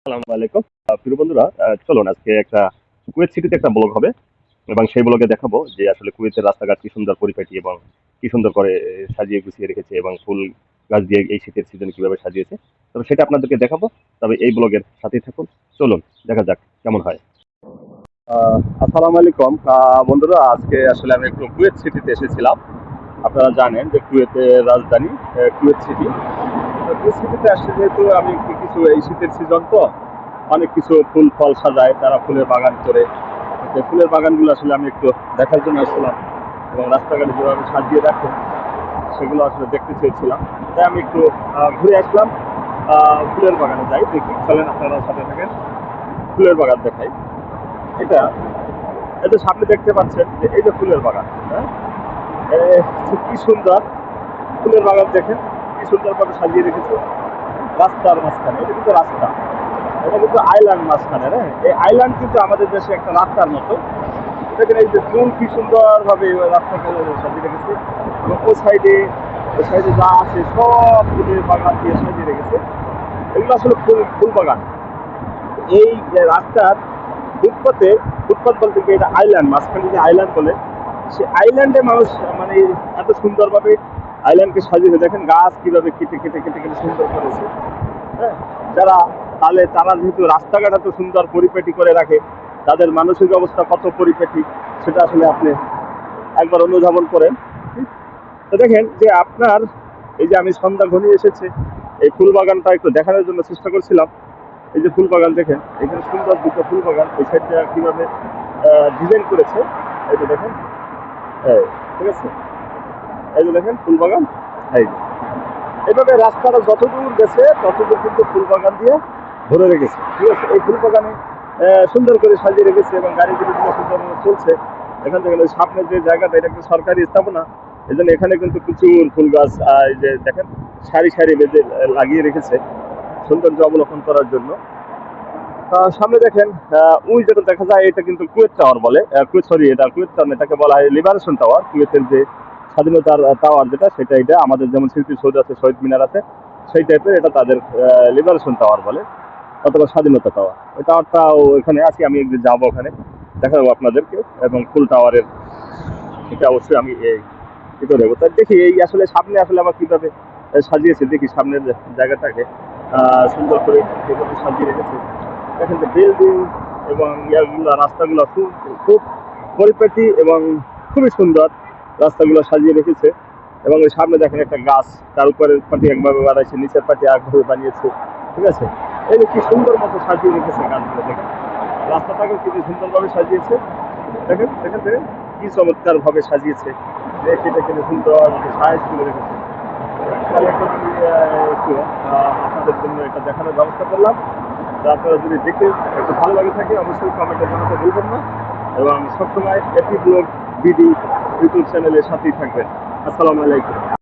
আসসালামু একটা ব্লগ হবে এবং সেই দেখাবো যে আসলে কুয়েতের রাস্তাঘাট কি সুন্দর এবং কি সুন্দর করে সাজিয়ে গুছিয়ে রেখেছে এবং ফুল গাছ দিয়ে এই শীতের সিজনে কীভাবে সাজিয়েছে। তবে সেটা আপনাদেরকে দেখাবো। তবে এই ব্লগের সাথেই থাকুন। চলুন, দেখা যাক কেমন হয়। আসসালামু আলাইকুম। বন্ধুরা, আজকে আসলে আমি একটু কুয়েত সিটিতে এসেছিলাম। আপনারা জানেন যে কুয়েতের রাজধানী কুয়েত সিটি। তো কুয়েত সিটিতে আসলে যেহেতু আমি কিছু এই শীতের সিজন তো, অনেক কিছু ফুল, ফল সাজায় তারা ফুলের বাগান করে। ফুলের বাগানগুলো আসলে আমি একটু দেখার জন্য আসছিলাম এবং রাস্তাঘাটে যেভাবে সাজিয়ে রাখে, সেগুলো আসলে দেখতে চেয়েছিলাম। তাই আমি একটু ঘুরে আসলাম। ফুলের বাগানে যাই, দেখি। চলেন আপনারা সাথে থাকেন। ফুলের বাগান দেখাই। এটা এটা সামনে দেখতে পাচ্ছেন যে এই যে ফুলের বাগান হ্যাঁ? কি সুন্দর। ফুলের বাগান দেখেন। কি সুন্দরভাবে সাজিয়ে রেখেছে। রাস্তার মাঝখানে, এটা কিন্তু রাস্তা। এটা কিন্তু আইল্যান্ড মাঝখানে হ্যাঁ? এই আইল্যান্ড কিন্তু আমাদের দেশে একটা রাস্তার মতো। দেখেন এই যে ফুল কি সুন্দরভাবে রাস্তাকে সাজিয়ে রেখেছে। এবং ওই সাইডে ওই সাইডে যা আছে সব ফুলের বাগান দিয়ে সাজিয়ে রেখেছে। এগুলো আসলে ফুল ফুল বাগান। এই রাস্তার ফুটপাতে, ফুটপাত বলতে কি এটা আইল্যান্ড মাঝখানে যে আইল্যান্ড বলে, সে আইল্যান্ডে মানুষ মানে এত সুন্দরভাবে আইল্যান্ডকে সাজিয়েছে দেখেন গাছ কীভাবে কেটে কেটে কেটে কেটে সুন্দর করেছে হ্যাঁ যারা তাহলে তারা যেহেতু রাস্তাঘাট এত সুন্দর পরিপেটি করে রাখে, তাদের মানসিক অবস্থা কত পরিপেটি, সেটা আসলে আপনি একবার অনুধাবন করেন। তো দেখেন যে আপনার, এই যে আমি সন্ধ্যা ঘনিয়ে এসেছে, এই ফুল বাগানটা একটু দেখানোর জন্য চেষ্টা করছিলাম। এই যে ফুল বাগান দেখেন, এখানে সুন্দর দুটো ফুল বাগান এই সাইডটা কীভাবে ডিজাইন করেছে এটা দেখেন। হ্যাঁ ঠিক আছে? এই যে দেখেন ফুলবাগান। এই যে। এভাবে রাস্তাটা যতদূর গেছে ততদূর কিন্তু ফুল বাগান দিয়ে ভরে রেখেছে। ঠিক আছে এই ফুল বাগানে আহ, সুন্দর করে সাজিয়ে রেখেছে এবং গাড়িগুলো সুন্দরভাবে চলছে। এখান থেকে ওই সামনের যে জায়গাটা এটা কিন্তু সরকারি স্থাপনা। এই জন্য এখানে কিন্তু প্রচুর ফুল গাছ এই যে দেখেন সারি সারি বেঁধে লাগিয়ে রেখেছে সৌন্দর্য অবলোকন করার জন্য। সামনে দেখেন আহ, ওই যেটা দেখা যায় এটা কিন্তু কুয়েত টাওয়ার বলে। কুয়েত সরি এটা কুয়েত টাওয়ার এটাকে বলা হয় লিবারেশন টাওয়ার। কুয়েতের যে স্বাধীনতার টাওয়ার যেটা, সেটা এটা আমাদের যেমন স্মৃতি সৌধ আছে, শহীদ মিনার আছে, সেই টাইপের এটা তাদের লিবারেশন টাওয়ার বলে, অথবা স্বাধীনতা টাওয়ার ওই টাওয়ারটাও এখানে আছি, আমি একদিন যাব ওখানে, দেখাবো আপনাদেরকে, এবং ফুল টাওয়ারের এটা অবশ্যই আমি ই করে দেবো। তা দেখি, এই আসলে সামনে আসলে আমার কীভাবে সাজিয়েছে, দেখি সামনের জায়গাটাকে সুন্দর করে কীভাবে সাজিয়ে রেখেছে। দেখেন যে বিল্ডিং এবং ইয়াগুলো, রাস্তাগুলো খুব খুব পরিপাটি এবং খুবই সুন্দর। রাস্তাগুলো সাজিয়ে রেখেছে এবং ওই সামনে দেখেন একটা গাছ, তার উপরে পাটি একভাবে বাড়াইছে নিচের পাটি একভাবে বানিয়েছে, ঠিক আছে? এই যে কি সুন্দর মতো সাজিয়ে রেখেছে গাছগুলো, দেখেন। রাস্তাটাকে কি সুন্দরভাবে সাজিয়েছে, দেখেন দেখেন দেখেন, কি চমৎকার ভাবে সাজিয়েছে সেটা কিন্তু সুন্দর সাইজ করে রেখেছে। আপনাদের জন্য এটা দেখানোর ব্যবস্থা করলাম। আপনারা যদি দেখে একটু ভালো লাগে থাকে, অবশ্যই কমেন্টে জানাতে ভুলবেন না। এবং সবসময় এপি ব্লগ বিডি ইউটিউব চ্যানেলের সাথেই থাকবেন। আসসালামু আলাইকুম।